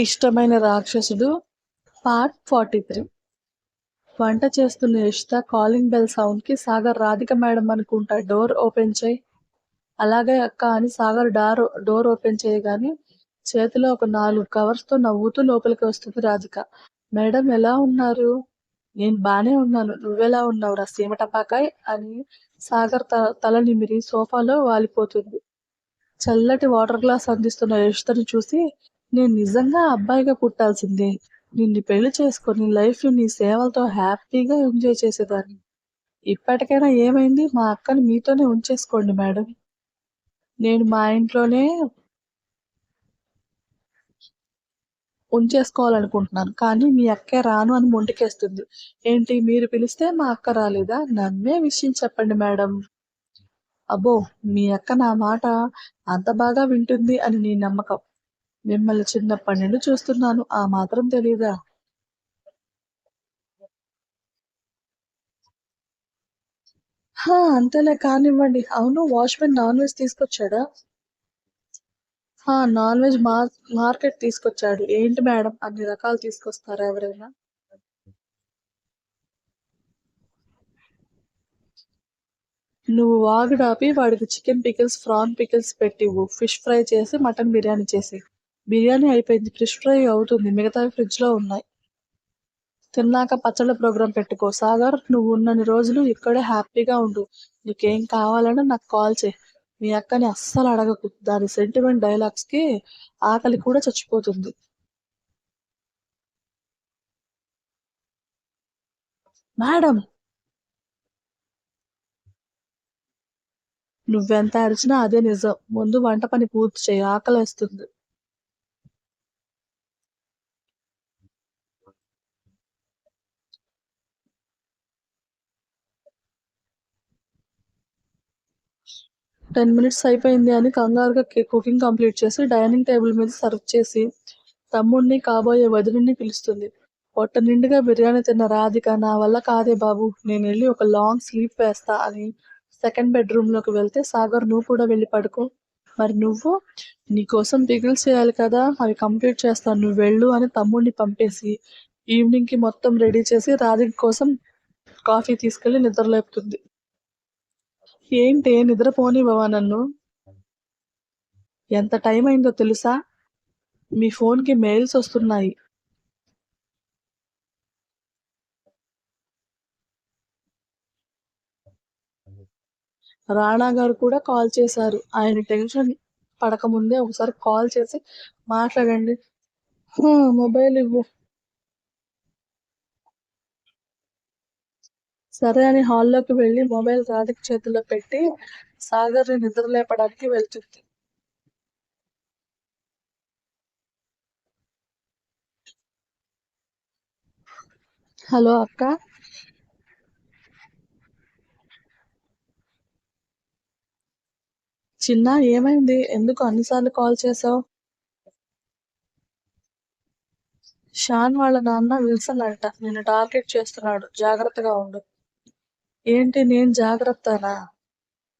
ఇష్టమైన రాక్షసుడు part forty three వంట చేస్తున్న యషిత కాలింగ్ బెల్ సౌండ్కి సాగర్ రాధిక మేడం అనుకుంటా డోర్ ఓపెన్ చేయి. అలాగే అక్క అని సాగర్ డార్ డోర్ ఓపెన్ చేయగానే చేతిలో ఒక నాలుగు కవర్స్తో నవ్వుతూ లోపలికి వస్తుంది రాధిక. మేడం ఎలా ఉన్నారు? నేను బానే ఉన్నాను. నువ్వెలా ఉన్నావు రా సీమ టపాకాయ్ అని సాగర్ తల నిమిరి సోఫాలో వాలిపోతుంది. చల్లటి వాటర్ గ్లాస్ అందిస్తున్న యషితను చూసి నేను నిజంగా అబ్బాయిగా పుట్టాల్సిందే. నిన్ను పెళ్ళి చేసుకొని లైఫ్ నీ సేవలతో హ్యాపీగా ఎంజాయ్ చేసేదాన్ని. ఇప్పటికైనా ఏమైంది? మా అక్కని మీతోనే ఉంచేసుకోండి మేడం. నేను మా ఇంట్లోనే ఉంచేసుకోవాలనుకుంటున్నాను. కానీ మీ అక్కే రాను అని మొండికేస్తుంది. ఏంటి? మీరు పిలిస్తే మా అక్క రాలేదా? నన్నే విషయం చెప్పండి మేడం. అబ్బో మీ అక్క నా మాట అంత బాగా వింటుంది అని నీ నమ్మకం. మిమ్మల్ని చిన్నప్పటి నుండి చూస్తున్నాను. ఆ మాత్రం తెలీదా? హా అంతేలే కానివ్వండి. అవును వాచ్మెన్ నాన్ వెజ్ తీసుకొచ్చాడా? హా నాన్ వెజ్ మార్ మార్కెట్ తీసుకొచ్చాడు. ఏంటి మేడం అన్ని రకాలు తీసుకొస్తారా ఎవరైనా? నువ్వు వాగుడాపి వాడికి చికెన్ పికిల్స్ ఫ్రాన్ పికిల్స్ పెట్టివు ఫిష్ ఫ్రై చేసి మటన్ బిర్యానీ చేసి బిర్యానీ అయిపోయింది ఫిష్ ఫ్రై అవుతుంది మిగతావి ఫ్రిడ్జ్లో ఉన్నాయి. తిన్నాక పచ్చళ్ళ ప్రోగ్రాం పెట్టుకో. సాగర్ నువ్వు ఉన్నన్ని రోజులు ఇక్కడే హ్యాపీగా ఉండు. నీకేం కావాలన్నా నాకు కాల్ చేయి. మీ అక్కని అస్సలు అడగకు. దాని సెంటిమెంట్ డైలాగ్స్కి ఆకలి కూడా చచ్చిపోతుంది. మేడం! నువ్వెంత అరిచినా అదే నిజం. ముందు వంట పని పూర్తి చేయి. ఆకలి వేస్తుంది టెన్ మినిట్స్ అయిపోయింది అని కంగారుగా కుకింగ్ కంప్లీట్ చేసి డైనింగ్ టేబుల్ మీద సర్వ్ చేసి తమ్ముడిని కాబోయే వదిలిని పిలుస్తుంది. పొట్ట నిండుగా బిర్యానీ తిన్న రాధిక నా వల్ల కాదే బాబు నేను వెళ్ళి ఒక లాంగ్ స్లీప్ వేస్తా అని సెకండ్ బెడ్రూమ్లోకి వెళ్తే సాగర్ నువ్వు కూడా వెళ్ళి పడుకో. మరి నువ్వు నీకోసం పిగిల్స్ చేయాలి కదా అవి కంప్లీట్ చేస్తాను నువ్వు వెళ్ళు అని తమ్ముడిని పంపేసి ఈవినింగ్కి మొత్తం రెడీ చేసి రాధిక కోసం కాఫీ తీసుకెళ్ళి నిద్రలేపుతుంది. ఏంటి నిద్రపోనివ్వవా నన్ను? ఎంత టైం అయిందో తెలుసా? మీ ఫోన్కి మెయిల్స్ వస్తున్నాయి. రాణా గారు కూడా కాల్ చేశారు. ఆయన టెన్షన్ పడకముందే ఒకసారి కాల్ చేసి మాట్లాడండి. మొబైల్ ఇవ్వు. సరే అని హాల్లోకి వెళ్ళి మొబైల్ రాధిక చేతిలో పెట్టి సాగర్ని నిద్ర లేపడానికి వెళ్తుంది. హలో అక్క. చిన్న ఏమైంది? ఎందుకు అన్నిసార్లు కాల్ చేసావు? షాన్ వాళ్ళ నాన్న విల్సన్ అంట. నిన్ను టార్గెట్ చేస్తున్నాడు. జాగ్రత్తగా ఉండు. ఏంటి నేను జాగ్రత్తనా?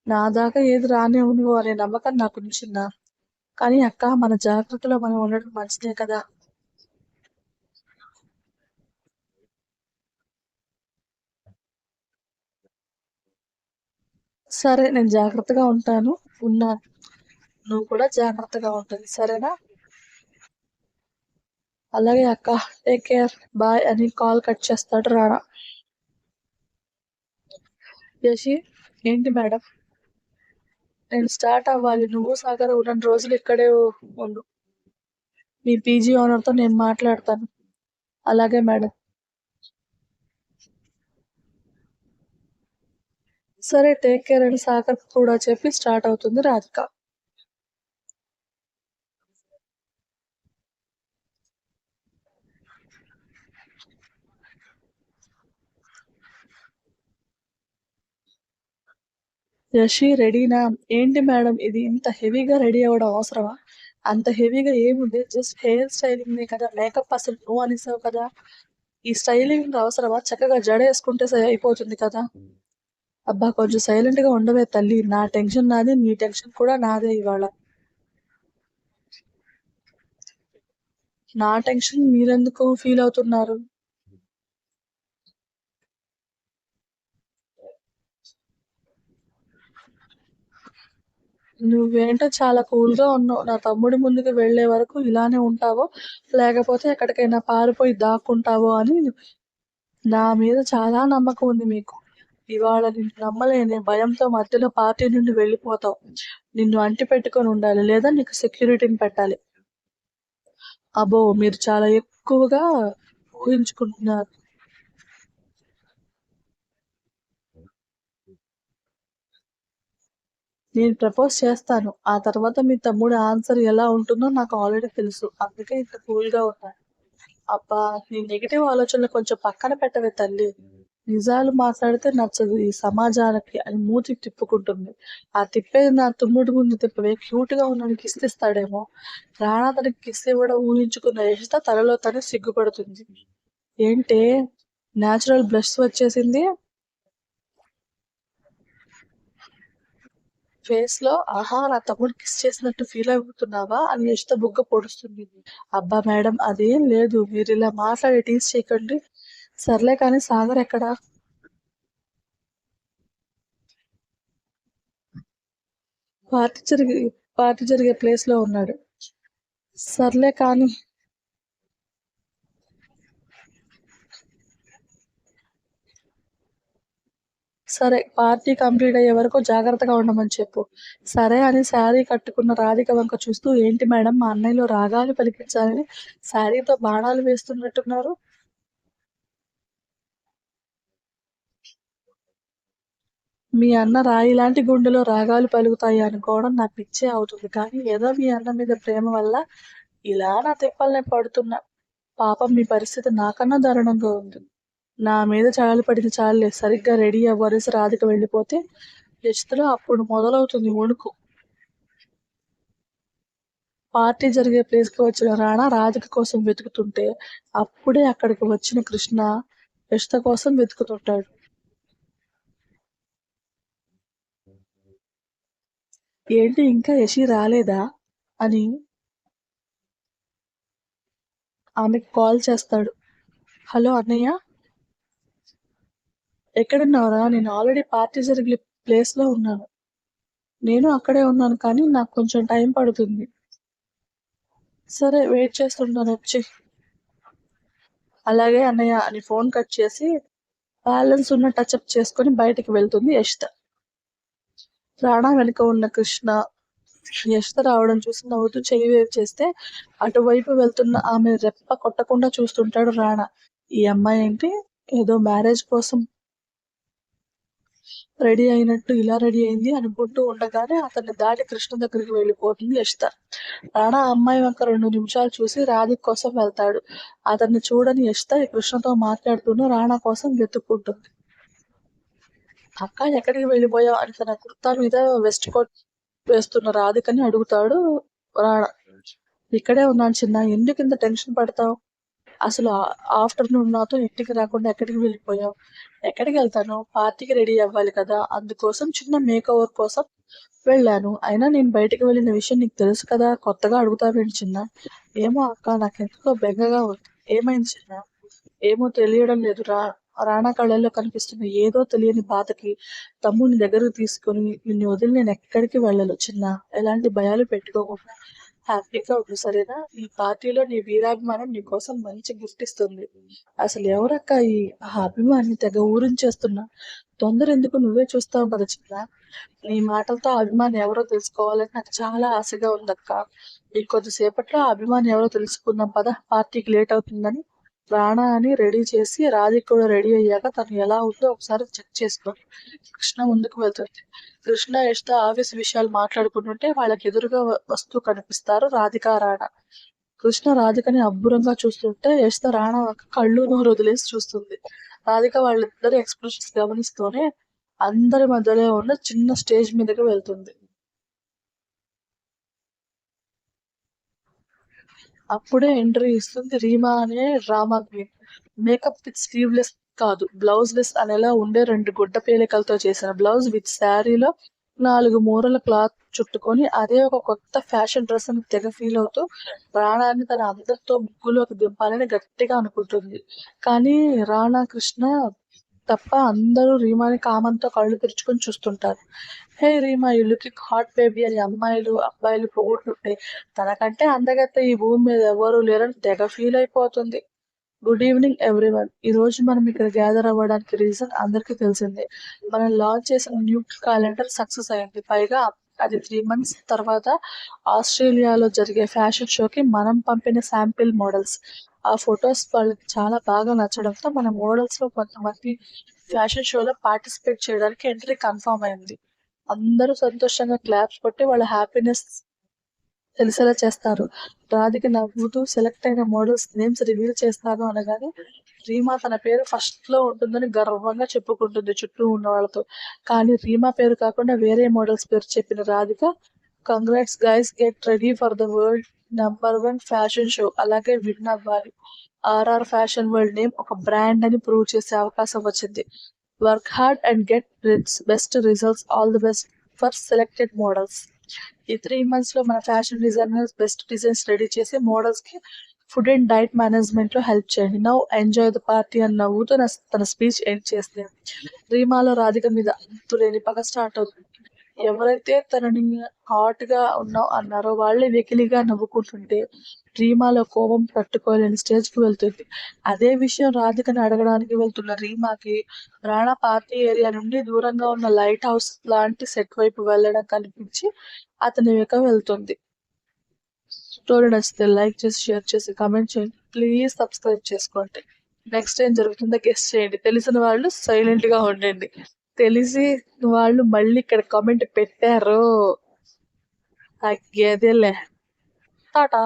నా దాకా ఏది రానివ్వను అనే నమ్మకం నాకు ఉంచిందా కానీ అక్క మన జాగ్రత్తలో మనం ఉండడం మంచిదే కదా. సరే నేను జాగ్రత్తగా ఉంటాను ఉన్నాను నువ్వు కూడా జాగ్రత్తగా ఉంటుంది సరేనా? అలాగే అక్క టేక్ కేర్ బాయ్ అని కాల్ కట్ చేస్తాడు రాణా. చేసి ఏంటి మేడం? నేను స్టార్ట్ అవ్వాలి. నువ్వు సాగర్ ఉన్న రోజులు ఇక్కడే ఉండు. మీ పీజీ ఓనర్తో నేను మాట్లాడతాను. అలాగే మేడం. సరే టేక్ కేర్ అని సాగర్ కూడా చెప్పి స్టార్ట్ అవుతుంది రాధిక. యశి రెడీనా? ఏంటి మేడం ఇది? ఇంత హెవీగా రెడీ అవ్వడం అవసరమా? అంత హెవీగా ఏముంది? జస్ట్ హెయిర్ స్టైలింగ్ కదా? మేకప్ అసలు నువ్వు అనేసావు కదా? ఈ స్టైలింగ్ అవసరమా? చక్కగా జడ వేసుకుంటే సరే అయిపోతుంది కదా? అబ్బా కొంచెం సైలెంట్గా ఉండవే తల్లి. నా టెన్షన్ నాదే నీ టెన్షన్ కూడా నాదే ఇవాళ. నా టెన్షన్ మీరెందుకు ఫీల్ అవుతున్నారు? నువ్వేంటో చాలా కూల్గా ఉన్నావు. నా తమ్ముడి ముందుకు వెళ్ళే వరకు ఇలానే ఉంటావో లేకపోతే ఎక్కడికైనా పారిపోయి దాక్కుంటావో అని నా మీద చాలా నమ్మకం ఉంది మీకు. ఇవాళ నిన్ను నమ్మలేని భయంతో మధ్యలో పార్టీ నుండి వెళ్ళిపోతావు. నిన్ను అంటి పెట్టుకొని ఉండాలి లేదా నీకు సెక్యూరిటీని పెట్టాలి. అబ్బో మీరు చాలా ఎక్కువగా ఊహించుకుంటున్నారు. నేను ప్రపోజ్ చేస్తాను. ఆ తర్వాత మీ తమ్ముడు ఆన్సర్ ఎలా ఉంటుందో నాకు ఆల్రెడీ తెలుసు. అందుకే ఇంత కూల్గా ఉన్నాను అబ్బా నీ నెగిటివ్ ఆలోచనలు కొంచెం పక్కన పెట్టవే తల్లి. నిజాలు మాట్లాడితే నచ్చదు ఈ సమాజానికి. అని మూతి తిప్పుకుంటుంది. ఆ తిప్పేది నా తుమ్ముడు ముందు తిప్పవే. క్యూట్గా ఉన్న కిస్ ఇస్తాడేమో రాణా తనకి కిస్ ఇవ్వడం ఊహించుకున్న యశిత తలలో తను సిగ్గుపడుతుంది. ఏంటే? న్యాచురల్ బ్లష్ వచ్చేసింది. ఫేస్లో ఆహా నా తమ్ముడు కిస్ చేసినట్టు ఫీల్ అవుతున్నావా? అని ఇష్ట బుగ్గ పొడుస్తుంది. అబ్బా మేడం అదేం లేదు మీరు ఇలా మాట్లాడి టీస్ చేయకండి. సర్లే కానీ సాగర్ ఎక్కడా? పార్టీ జరిగే పార్టీ జరిగే ప్లేస్లో ఉన్నాడు. సర్లే కానీ సరే పార్టీ కంప్లీట్ అయ్యే వరకు జాగ్రత్తగా ఉండమని చెప్పు. సరే అని శారీ కట్టుకున్న రాధిక వంక చూస్తూ ఏంటి మేడం మా అన్నయ్యలో రాగాలు పలికించాలని శారీతో బాణాలు వేస్తున్నట్టున్నారు? మీ అన్న రాయి లాంటి గుండెలో రాగాలు పలుకుతాయి అనుకోవడం నా పిచ్చే అవుతుంది. కానీ ఏదో మీ అన్న మీద ప్రేమ వల్ల ఇలా నా తిప్పల్ని పడుతున్నా. పాపం మీ పరిస్థితి నాకన్నా దారుణంగా ఉంది. నా మీద చాలు పడిన చాలులే. సరిగ్గా రెడీ అవ్వరేసి రాధిక వెళ్ళిపోతే యచితలో అప్పుడు మొదలవుతుంది వణుకు. పార్టీ జరిగే ప్లేస్కి వచ్చిన రాణా రాధిక కోసం వెతుకుతుంటే అప్పుడే అక్కడికి వచ్చిన కృష్ణ యశిత కోసం వెతుకుతుంటాడు. ఏంటి ఇంకా యశి రాలేదా? అని ఆమెకు కాల్ చేస్తాడు. హలో అన్నయ్య? ఎక్కడున్నావురా? నేను ఆల్రెడీ పార్టీ జరిగే ప్లేస్లో ఉన్నాను. నేను అక్కడే ఉన్నాను కానీ నాకు కొంచెం టైం పడుతుంది. సరే వెయిట్ చేస్తున్నాను వచ్చి. అలాగే అన్నయ్య అని ఫోన్ కట్ చేసి బ్యాలెన్స్ ఉన్న టచ్అప్ చేసుకొని బయటికి వెళ్తుంది యశిత రాణా వెనుక ఉన్న కృష్ణ. యశిత రావడం చూసి నవ్వుతూ చెయ్యి వేవ్ చేస్తే అటువైపు వెళ్తున్న ఆమె రెప్ప కొట్టకుండా చూస్తుంటాడు రాణా. ఈ అమ్మాయి ఏంటి? ఏదో మ్యారేజ్ కోసం రెడీ అయినట్టు ఇలా రెడీ అయింది అనుకుంటూ ఉండగానే అతన్ని దాటి కృష్ణ దగ్గరికి వెళ్ళిపోతుంది యశిత. రాణా అమ్మాయి ఒక రెండు నిమిషాలు చూసి రాధిక్ కోసం వెళ్తాడు. అతన్ని చూడని యశిత కృష్ణతో మాట్లాడుతూనే రాణా కోసం వెతుక్కుంటుంది. అక్క ఎక్కడికి వెళ్ళిపోయావు? అని తన కుర్తా మీద వెస్ట్ కోట్ వేస్తున్న రాధికని అడుగుతాడు రాణా. ఇక్కడే ఉన్నాను చిన్న ఎందుకు ఇంత టెన్షన్ పడతావు? అసలు ఆఫ్టర్నూన్ నాతో ఇంటికి రాకుండా ఎక్కడికి వెళ్ళిపోయావు ఎక్కడికి వెళ్తాను? పార్టీకి రెడీ అవ్వాలి కదా. అందుకోసం చిన్న మేక్ ఓవర్ కోసం వెళ్ళాను. అయినా నేను బయటకు వెళ్ళిన విషయం నీకు తెలుసు కదా. కొత్తగా అడుగుతావేంటి చిన్న? ఏమో అక్క నాకు ఎందుకో బెంగగా ఉంది ఏమైంది చిన్న? ఏమో తెలియడం లేదు. రా రాణా కళ్ళల్లో కనిపిస్తున్న ఏదో తెలియని బాధకి తమ్ముని దగ్గరకు తీసుకొని నిన్ను వదిలి నేను ఎక్కడికి వెళ్ళను చిన్న. ఎలాంటి భయాలు పెట్టుకోకుండా హ్యాపీగా ఉండు సరేనా? ఈ పార్టీలో నీ వీరాభిమానం నీ కోసం మంచి గిఫ్ట్ ఇస్తుంది. అసలు ఎవరక్క ఈ ఆ అభిమాని తెగ ఊరించేస్తున్నా తొందర ఎందుకు నువ్వే చూస్తావు కదా చిన్న నీ మాటలతో ఆ అభిమాని ఎవరో తెలుసుకోవాలని నాకు చాలా ఆశగా ఉందక్క. ఈ కొద్దిసేపట్లో ఆ అభిమాని ఎవరో తెలుసుకుందాం పద పార్టీకి లేట్ అవుతుందని రాణా అని రెడీ చేసి రాధి కూడా రెడీ అయ్యాక తను ఎలా ఉందో ఒకసారి చెక్ చేసుకో కృష్ణ ముందుకు వెళ్తుంది. కృష్ణ యష్ట ఆఫీస్ విషయాలు మాట్లాడుకుంటుంటే వాళ్ళకి ఎదురుగా వస్తూ కనిపిస్తారు. రాధిక రాణా. కృష్ణ రాధికని అబ్బురంగా చూస్తుంటే యష్ట రాణా కళ్ళు నోరు వదిలేసి చూస్తుంది. రాధిక వాళ్ళిద్దరు ఎక్స్ప్రెషన్స్ గమనిస్తూనే అందరి మధ్యలో ఉన్న చిన్న స్టేజ్ మీదకి వెళ్తుంది. అప్పుడే ఎంట్రీ ఇస్తుంది రీమా అనే drama queen. Makeup with sleeveless కాదు బ్లౌజ్ లెస్ అనేలా ఉండే రెండు గుడ్డ పేలికలతో చేసిన బ్లౌజ్ విత్ శారీలో నాలుగు మూరల క్లాత్ చుట్టుకొని అదే ఒక కొత్త ఫ్యాషన్ డ్రెస్ అని తెగ ఫీల్ అవుతూ రాణాని తన అందరితో ముగ్గులోకి దింపాలని గట్టిగా అనుకుంటుంది. కానీ రాణా కృష్ణ తప్ప అందరూ రీమాని కామంతో కళ్ళు తెరుచుకొని చూస్తుంటారు. Hey Reema you looking hot baby అని అమ్మాయిలు అబ్బాయిలు పొగుడుతుంటే తనకంటే అందగత్త ఈ భూమి మీద ఎవరు లేరని తెగ ఫీల్ అయిపోతుంది. గుడ్ ఈవినింగ్ ఎవ్రీవన్ ఈ రోజు మనం ఇక్కడ గ్యాదర్ అవ్వడానికి రీజన్ అందరికీ తెలిసిందే. మనం లాంచ్ చేసిన న్యూ క్యాలెండర్ సక్సెస్ అయింది. పైగా అది త్రీ మంత్స్ తర్వాత ఆస్ట్రేలియాలో జరిగే ఫ్యాషన్ షోకి మనం పంపిన శాంపిల్ మోడల్స్ ఆ ఫొటోస్ వాళ్ళకి చాలా బాగా నచ్చడంతో మన మోడల్స్లో కొంతమంది ఫ్యాషన్ షోలో పార్టిసిపేట్ చేయడానికి ఎంట్రీ కన్ఫర్మ్ అయింది. అందరూ సంతోషంగా క్లాప్స్ కొట్టి వాళ్ళ హ్యాపీనెస్ తెలిసేలా చేస్తారు. రాధిక నవ్వుతూ సెలెక్ట్ అయిన మోడల్స్ నేమ్స్ రివీల్ చేస్తాను అనగానే రీమా తన పేరు ఫస్ట్లో ఉంటుందని గర్వంగా చెప్పుకుంటుంది చుట్టూ ఉన్న వాళ్ళతో. కానీ రీమా పేరు కాకుండా వేరే మోడల్స్ పేరు చెప్పిన Radhika congrats guys get ready for the world number one fashion show అలాగే విన్ అవ్వాలి. ఆర్ఆర్ ఫ్యాషన్ వరల్డ్ నేమ్ ఒక బ్రాండ్ అని ప్రూవ్ చేసే అవకాశం వచ్చింది. Work hard and get best results all the best for selected models ఈ three మంత్స్లో మన fashion designers best designs ready చేసి మోడల్స్కి ఫుడ్ అండ్ డైట్ మేనేజ్మెంట్లో హెల్ప్ చేయండి. నవ్ ఎంజాయ్ ద పార్టీ అని నవ్వుతూ తన స్పీచ్ ఎండ్ చేస్తే రీమాలో రాధిక మీద అంతులేని పగ స్టార్ట్ అవుతుంది. ఎవరైతే తనని హాట్గా ఉన్నావు అన్నారో వాళ్ళే వెకిలిగా నవ్వుకుంటుంటే రీమాలో కోపం తట్టుకోలేని స్టేజ్కి వెళ్తుంది. అదే విషయం రాధికని అడగడానికి వెళ్తున్న రీమాకి రాణా పార్టీ ఏరియా నుండి దూరంగా ఉన్న లైట్ హౌస్ లాంటి సెట్ వైపు వెళ్ళడం కనిపించి అతని వెక వెళ్తుంది. స్టోరీ నచ్చితే లైక్ చేసి షేర్ చేసి కామెంట్ చేయండి. ప్లీజ్ సబ్స్క్రైబ్ చేసుకోండి. నెక్స్ట్ ఏం జరుగుతుందో గెస్ట్ చేయండి. తెలిసిన వాళ్ళు సైలెంట్గా ఉండండి. తెలిసి వాళ్ళు మళ్ళీ ఇక్కడ కామెంట్ పెట్టారు. తగ్గేదేలే టాటా.